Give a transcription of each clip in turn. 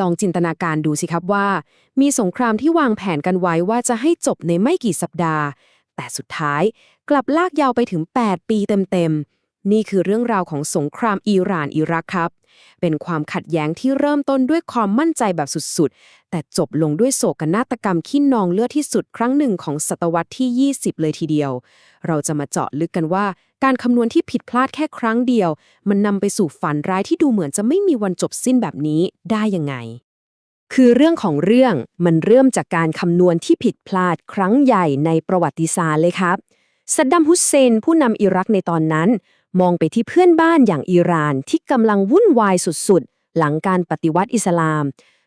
ลองจินตนาการดูสิครับว่า มีสงครามที่วางแผนกันไว้ว่าจะให้จบในไม่กี่สัปดาห์ แต่สุดท้ายกลับลากยาวไปถึง 8 ปีเต็มๆ นี่คือเรื่องราวของสงครามอิหร่านอิรักครับ เป็นความขัดแย้งที่เริ่มต้นด้วยความมั่นใจแบบสุดๆ แต่จบลงด้วยโศกนาฏกรรมขี้นองเลือดที่สุดครั้งหนึ่งของศตวรรษที่ 20 เลยทีเดียว เราจะมาเจาะลึกกันว่า การคำนวณที่ผิดพลาดแค่ครั้งเดียว มันนำไปสู่ฝันร้ายที่ดูเหมือนจะไม่มีวันจบสิ้นแบบนี้ได้ยังไงคือเรื่องของเรื่องมันเริ่มจากการคำนวณที่ผิดพลาดครั้งใหญ่ในประวัติศาสตร์เลยครับซัดดัมฮุสเซนผู้นำอิรักในตอนนั้น มองไปที่เพื่อนบ้านอย่างอิหร่านที่กำลังวุ่นวายสุดๆ หลังการปฏิวัติอิสลาม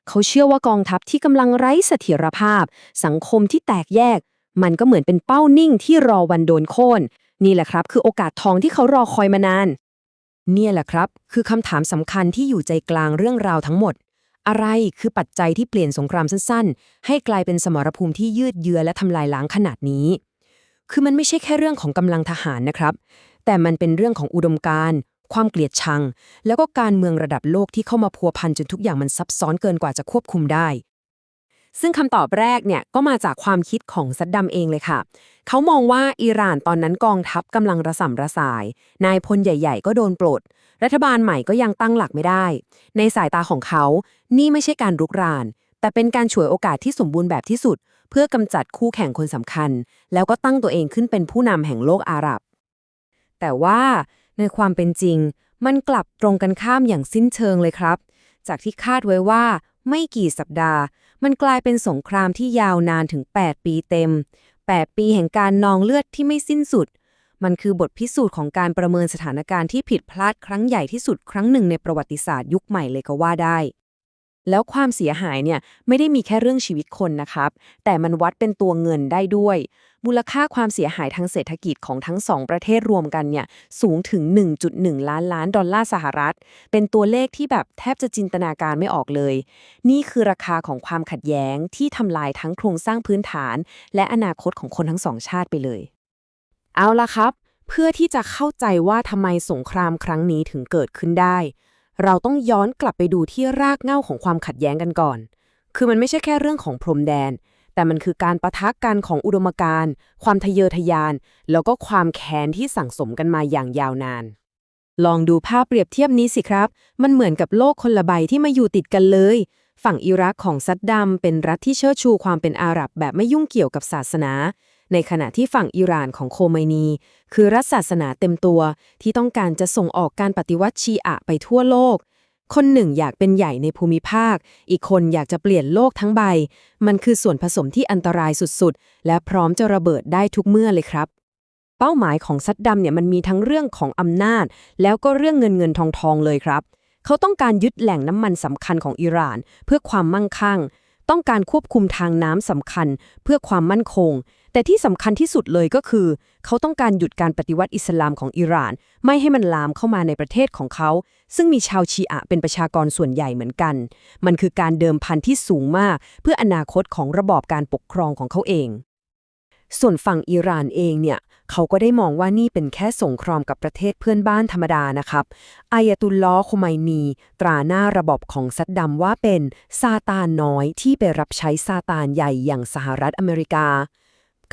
เขาเชื่อว่ากองทัพที่กำลังไร้เสถียรภาพ สังคมที่แตกแยก มันก็เหมือนเป็นเป้านิ่งที่รอวันโดนโค่นนี่แหละครับ คือโอกาสทองที่เขารอคอยมานาน เนี่ยแหละครับ คือคำถามสำคัญที่อยู่ใจกลางเรื่องราวทั้งหมด อะไรคือปัจจัยที่เปลี่ยนสงครามสั้นๆ ให้กลายเป็นสมรภูมิที่ยืดเยื้อและทำลายล้างขนาดนี้ คือมันไม่ใช่แค่เรื่องของกำลังทหารนะครับ แต่มันเป็นเรื่องของอุดมการณ์ ความเกลียดชัง แล้วก็การเมืองระดับโลกที่เข้ามาพัวพันจนทุกอย่างมันซับซ้อนเกินกว่าจะควบคุมได้ ซึ่งคำตอบแรกเนี่ยก็มาจากความคิดของซัดดัมเองเลยค่ะ เขามองว่าอิหร่านตอนนั้นกองทัพกำลังระส่ำระสาย นายพลใหญ่ๆ ก็โดนปลด รัฐบาลใหม่ก็ยังตั้งหลักไม่ได้ ในสายตาของเขา นี่ไม่ใช่การรุกราน แต่เป็นการฉวยโอกาสที่สมบูรณ์แบบที่สุด เพื่อกำจัดคู่แข่งคนสำคัญ แล้วก็ตั้งตัวเองขึ้นเป็นผู้นำแห่งโลกอาหรับ แต่ว่าในความเป็นจริง มันกลับตรงกันข้ามอย่างสิ้นเชิงเลยครับ จากที่คาดไว้ว่าไม่กี่สัปดาห์ มันกลายเป็นสงครามที่ยาวนานถึง 8 ปีเต็ม 8 ปีแห่งการนองเลือดที่ไม่สิ้นสุด มันคือบทพิสูจน์ของการประเมินสถานการณ์ที่ผิดพลาดครั้งใหญ่ที่สุดครั้งหนึ่งในประวัติศาสตร์ยุคใหม่เลยก็ว่าได้ แล้วความเสียหายเนี่ยไม่ได้มีแค่เรื่องชีวิตคนนะครับ แต่มันวัดเป็นตัวเงินได้ด้วย มูลค่าความเสียหายทางเศรษฐกิจของทั้งสองประเทศรวมกันเนี่ยสูงถึง 1.1 ล้านล้านดอลลาร์สหรัฐ เป็นตัวเลขที่แบบแทบจะจินตนาการไม่ออกเลย นี่คือราคาของความขัดแย้งที่ทำลายทั้งโครงสร้างพื้นฐาน และอนาคตของคนทั้งสองชาติไปเลย เอาละครับ เพื่อที่จะเข้าใจว่าทำไมสงครามครั้งนี้ถึงเกิดขึ้นได้ เราต้องย้อนกลับไปดูที่รากเหง้าของความขัดแย้งกันก่อน คือมันไม่ใช่แค่เรื่องของพรมแดน แต่มันคือการประทะกันของอุดมการณ์ความทะเยอทะยาน แล้วก็ความแค้นที่สั่งสมกันมาอย่างยาวนาน ลองดูภาพเปรียบเทียบนี้สิครับ มันเหมือนกับโลกคนละใบที่มาอยู่ติดกันเลย ฝั่งอิรักของซัดดัมเป็นรัฐที่เชิดชูความเป็นอาหรับแบบไม่ยุ่งเกี่ยวกับศาสนา ในขณะที่ฝั่งอิหร่านของโคไมนี คือรัฐศาสนาเต็มตัว ที่ต้องการจะส่งออกการปฏิวัติชีอะไปทั่วโลก คนหนึ่งอยากเป็นใหญ่ในภูมิภาค อีกคนอยากจะเปลี่ยนโลกทั้งใบ มันคือส่วนผสมที่อันตรายสุดๆ และพร้อมจะระเบิดได้ทุกเมื่อเลยครับเป้าหมายของซัดดัมเนี่ยมันมีทั้งเรื่องของอำนาจ แล้วก็เรื่องเงินเงินทองทองเลยครับ เขาต้องการยึดแหล่งน้ำมันสำคัญของอิหร่าน เพื่อความมั่งคั่ง ต้องการควบคุมทางน้ำสำคัญ เพื่อความมั่นคง แต่ที่สำคัญที่สุดเลยก็คือ เขาต้องการหยุดการปฏิวัติอิสลามของอิหร่าน ไม่ให้มันลามเข้ามาในประเทศของเขา ซึ่งมีชาวชีอะเป็นประชากรส่วนใหญ่เหมือนกัน มันคือการเดิมพันที่สูงมาก เพื่ออนาคตของระบอบการปกครองของเขาเอง ส่วนฝั่งอิหร่านเองเนี่ยเขาก็ได้มองว่านี่เป็นแค่สงครามกับประเทศเพื่อนบ้านธรรมดานะครับอายตุลลอฮ์โคไมนี ตราหน้าระบบของซัดดัมว่าเป็นซาตานน้อยที่ไปรับใช้ซาตานใหญ่อย่างสหรัฐอเมริกา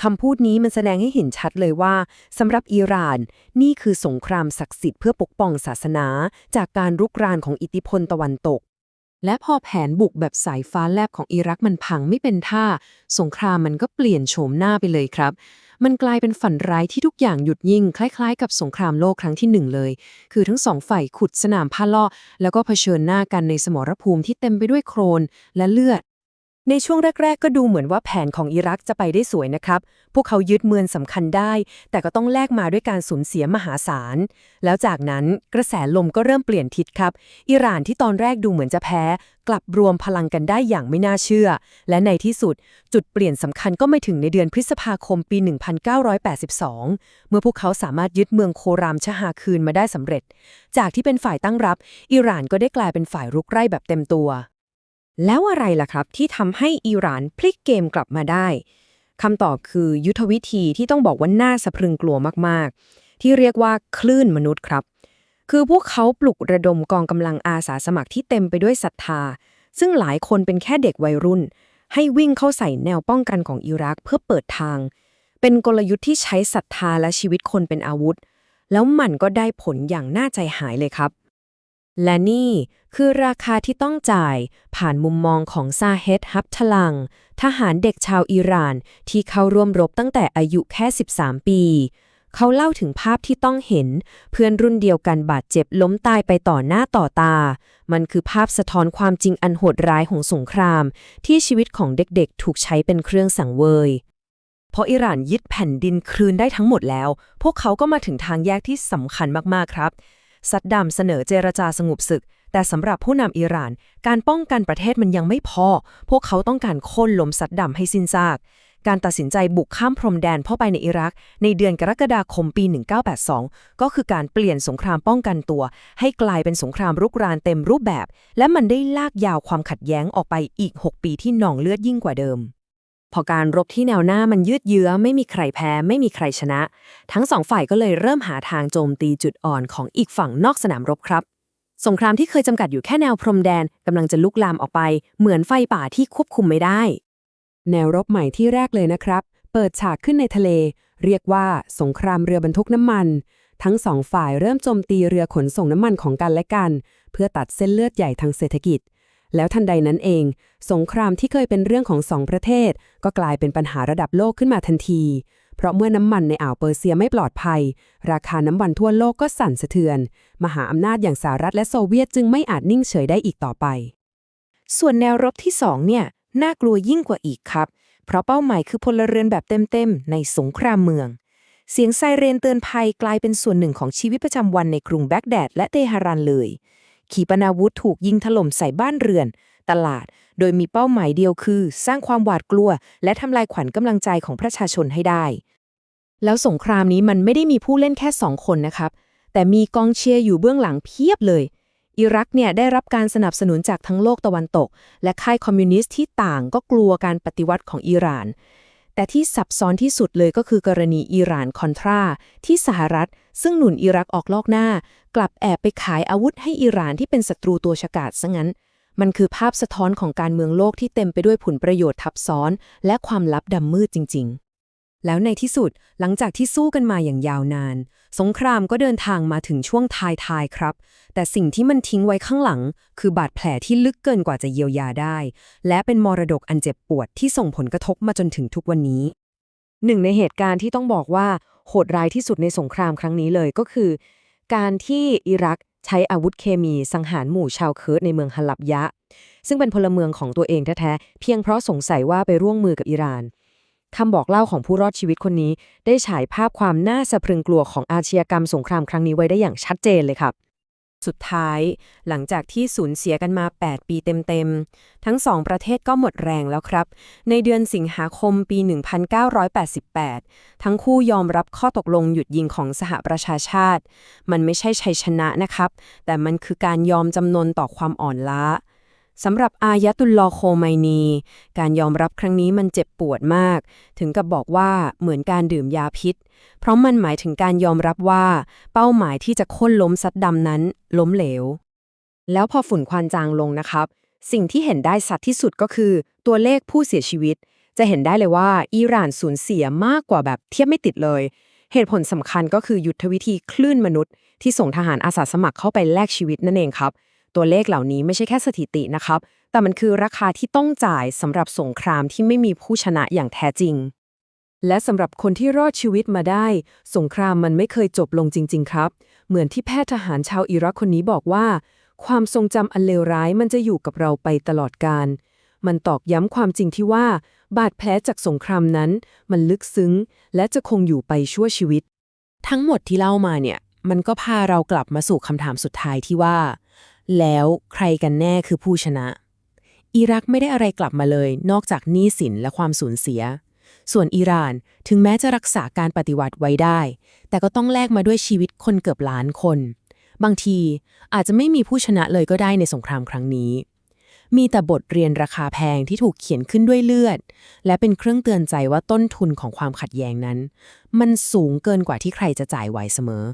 คำพูดนี้มันแสดงให้เห็นชัดเลยว่าสำหรับอิหร่าน นี่คือสงครามศักดิ์สิทธิ์เพื่อปกป้องศาสนา จากการรุกรานของอิทธิพลตะวันตก และพอแผนบุกแบบสายฟ้าแลบของอิรักมันพังไม่เป็นท่า สงครามมันก็เปลี่ยนโฉมหน้าไปเลยครับ มันกลายเป็นฝันร้ายที่ทุกอย่างหยุดยิ่ง คล้าย ๆ กับสงครามโลกครั้งที่หนึ่งเลย คือทั้งสองฝ่ายขุดสนามผ้าล่อแล้วก็เผชิญหน้ากันในสมรภูมิที่เต็มไปด้วยโครนและเลือด ในช่วงแรก ๆ ก็ดูเหมือนว่าแผนของอิรักจะไปได้สวยนะครับ พวกเขายึดเมืองสำคัญได้ แต่ก็ต้องแลกมาด้วยการสูญเสียมหาศาล แล้วจากนั้นกระแสลมก็เริ่มเปลี่ยนทิศครับ อิหร่านที่ตอนแรกดูเหมือนจะแพ้ กลับรวมพลังกันได้อย่างไม่น่าเชื่อ และในที่สุด จุดเปลี่ยนสำคัญก็ไม่ถึงในเดือนพฤษภาคมปี 1982 เมื่อพวกเขาสามารถยึดเมืองโครามชหาคืนมาได้สำเร็จ จากที่เป็นฝ่ายตั้งรับ อิหร่านก็ได้กลายเป็นฝ่ายรุกไร่แบบเต็มตัว แล้วอะไรล่ะครับที่ทำให้อิหร่านพลิกเกมกลับมาได้คำตอบคือยุทธวิธีที่ต้องบอกว่าน่าสะพรึงกลัวมากๆ ที่เรียกว่าคลื่นมนุษย์ครับ คือพวกเขาปลุกระดมกองกำลังอาสาสมัครที่เต็มไปด้วยศรัทธา ซึ่งหลายคนเป็นแค่เด็กวัยรุ่น ให้วิ่งเข้าใส่แนวป้องกันของอิรักเพื่อเปิดทาง เป็นกลยุทธ์ที่ใช้ศรัทธาและชีวิตคนเป็นอาวุธ แล้วมันก็ได้ผลอย่างน่าใจหายเลยครับ และนี่คือราคาที่ต้องจ่ายผ่านมุมมองของซาเฮดฮับทลัง ทหารเด็กชาวอิหร่านที่เข้าร่วมรบตั้งแต่อายุแค่ 13 ปี เขาเล่าถึงภาพที่ต้องเห็น เพื่อนรุ่นเดียวกันบาดเจ็บล้มตายไปต่อหน้าต่อตา มันคือภาพสะท้อนความจริงอันโหดร้ายของสงคราม ที่ชีวิตของเด็กๆ ถูกใช้เป็นเครื่องสังเวยเพออิหร่านยึดแผ่นดินคืนได้ทั้งหมดแล้ว พวกเขาก็มาถึงทางแยกที่สำคัญมากๆครับ ซัดดัมเสนอเจรจาสงบศึก แต่สำหรับผู้นำอิหร่าน การป้องกันประเทศมันยังไม่พอ พวกเขาต้องการโค่นล้มซัดดัมให้สิ้นซาก การตัดสินใจบุกข้ามพรมแดนเข้าไปในอิรัก ในเดือนกรกฎาคมปี 1982 ก็คือการเปลี่ยนสงครามป้องกันตัว ให้กลายเป็นสงครามรุกรานเต็มรูปแบบ และมันได้ลากยาวความขัดแย้งออกไปอีก 6 ปีที่หนองเลือดยิ่งกว่าเดิม พอการรบที่แนวหน้ามันยืดเยื้อไม่มีใครแพ้ ไม่มีใครชนะ ทั้งสองฝ่ายก็เลยเริ่มหาทางโจมตีจุดอ่อนของอีกฝั่งนอกสนามรบครับ สงครามที่เคยจำกัดอยู่แค่แนวพรมแดนกำลังจะลุกลามออกไป เหมือนไฟป่าที่ควบคุมไม่ได้ แนวรบใหม่ที่แรกเลยนะครับ เปิดฉากขึ้นในทะเล เรียกว่าสงครามเรือบรรทุกน้ำมัน ทั้งสองฝ่ายเริ่มโจมตีเรือขนส่งน้ำมันของกันและกัน เพื่อตัดเส้นเลือดใหญ่ทางเศรษฐกิจ แล้วทันใดนั้นเอง สงครามที่เคยเป็นเรื่องของสองประเทศ ก็กลายเป็นปัญหาระดับโลกขึ้นมาทันที เพราะเมื่อน้ำมันในอ่าวเปอร์เซียไม่ปลอดภัย ราคาน้ำมันทั่วโลกก็สั่นสะเทือน มหาอำนาจอย่างสหรัฐและโซเวียตจึงไม่อาจนิ่งเฉยได้อีกต่อไป ส่วนแนวรบที่2เนี่ยน่ากลัวยิ่งกว่าอีกครับ เพราะเป้าหมายคือพลเรือนแบบเต็มๆในสงครามเมือง เสียงไซเรนเตือนภัยกลายเป็นส่วนหนึ่งของชีวิตประจำวันในกรุงแบกแดดและเตหะรันเลย ขีปนาวุธถูกยิงถล่มใส่บ้านเรือน ตลาด โดยมีเป้าหมายเดียวคือ สร้างความหวาดกลัว และทำลายขวัญกำลังใจของประชาชนให้ได้ แล้วสงครามนี้มันไม่ได้มีผู้เล่นแค่สองคนนะครับ แต่มีกองเชียร์อยู่เบื้องหลังเพียบเลย อิรักเนี่ยได้รับการสนับสนุนจากทั้งโลกตะวันตก และค่ายคอมมิวนิสต์ที่ต่างก็กลัวการปฏิวัติของอิหร่าน แต่ที่ซับซ้อนที่สุดเลยก็คือกรณีอิหร่านคอนทราที่สหรัฐ ซึ่งหนุนอิรักออกลอกหน้า กลับแอบไปขายอาวุธให้อิหร่านที่เป็นศัตรูตัวฉกาจซะงั้น มันคือภาพสะท้อนของการเมืองโลกที่เต็มไปด้วยผลประโยชน์ทับซ้อน และความลับดำมืดจริง ๆ แล้วในที่สุดหลังจากที่สู้กันมาอย่างยาวนาน สงครามก็เดินทางมาถึงช่วงท้ายๆครับ แต่สิ่งที่มันทิ้งไว้ข้างหลัง คือบาดแผลที่ลึกเกินกว่าจะเยียวยาได้ และเป็นมรดกอันเจ็บปวดที่ส่งผลกระทบมาจนถึงทุกวันนี้ หนึ่งในเหตุการณ์ที่ต้องบอกว่าโหดร้ายที่สุดในสงครามครั้งนี้เลยก็คือ การที่อิรักใช้อาวุธเคมีสังหารหมู่ชาวเคิร์ดในเมืองฮัลลับยะ ซึ่งเป็นพลเมืองของตัวเองแท้ๆเพียงเพราะสงสัยว่าไปร่วมมือกับอิหร่าน คำบอกเล่าของผู้รอดชีวิตคนนี้ ได้ฉายภาพความน่าสะพรึงกลัวของอาชญากรรมสงครามครั้งนี้ไว้ได้อย่างชัดเจนเลยครับสุดท้าย หลังจากที่สูญเสียกันมา 8 ปีเต็มๆ ทั้งสองประเทศก็หมดแรงแล้วครับ ในเดือนสิงหาคมปี 1988 ทั้งคู่ยอมรับข้อตกลงหยุดยิงของสหประชาชาติ มันไม่ใช่ชัยชนะนะครับ แต่มันคือการยอมจำนนต่อความอ่อนล้า สำหรับอายะตุลลอโคไมนี การยอมรับครั้งนี้มันเจ็บปวดมาก ถึงกับบอกว่าเหมือนการดื่มยาพิษ เพราะมันหมายถึงการยอมรับว่า เป้าหมายที่จะโค่นล้มซัดดำนั้น ล้มเหลว แล้วพอฝุ่นควันจางลงนะครับ สิ่งที่เห็นได้สัดที่สุดก็คือ ตัวเลขผู้เสียชีวิต จะเห็นได้เลยว่าอิหร่านสูญเสียมากกว่าแบบเทียบไม่ติดเลย เหตุผลสำคัญก็คือยุทธวิธีคลื่นมนุษย์ ที่ส่งทหารอาสาสมัครเข้าไปแลกชีวิตนั่นเองครับ ตัวเลขเหล่านี้ไม่ใช่แค่สถิตินะครับ แต่มันคือราคาที่ต้องจ่ายสำหรับสงครามที่ไม่มีผู้ชนะอย่างแท้จริง และสำหรับคนที่รอดชีวิตมาได้ สงครามมันไม่เคยจบลงจริง ๆ ครับ เหมือนที่แพทย์ทหารชาวอิรักคนนี้บอกว่า ความทรงจำอันเลวร้ายมันจะอยู่กับเราไปตลอดกาลมันตอกย้ำความจริงที่ว่า บาดแผลจากสงครามนั้น มันลึกซึ้ง และจะคงอยู่ไปชั่วชีวิต ทั้งหมดที่เล่ามาเนี่ย มันก็พาเรากลับมาสู่คำถามสุดท้ายที่ว่า แล้วใครกันแน่คือผู้ชนะ อิรักไม่ได้อะไรกลับมาเลย นอกจากหนี้สินและความสูญเสีย ส่วนอิหร่านถึงแม้จะรักษาการปฏิวัติไว้ได้ แต่ก็ต้องแลกมาด้วยชีวิตคนเกือบล้านคน บางทีอาจจะไม่มีผู้ชนะเลยก็ได้ในสงครามครั้งนี้ มีแต่บทเรียนราคาแพงที่ถูกเขียนขึ้นด้วยเลือด และเป็นเครื่องเตือนใจว่าต้นทุนของความขัดแย้งนั้น มันสูงเกินกว่าที่ใครจะจ่ายไหวเสมอ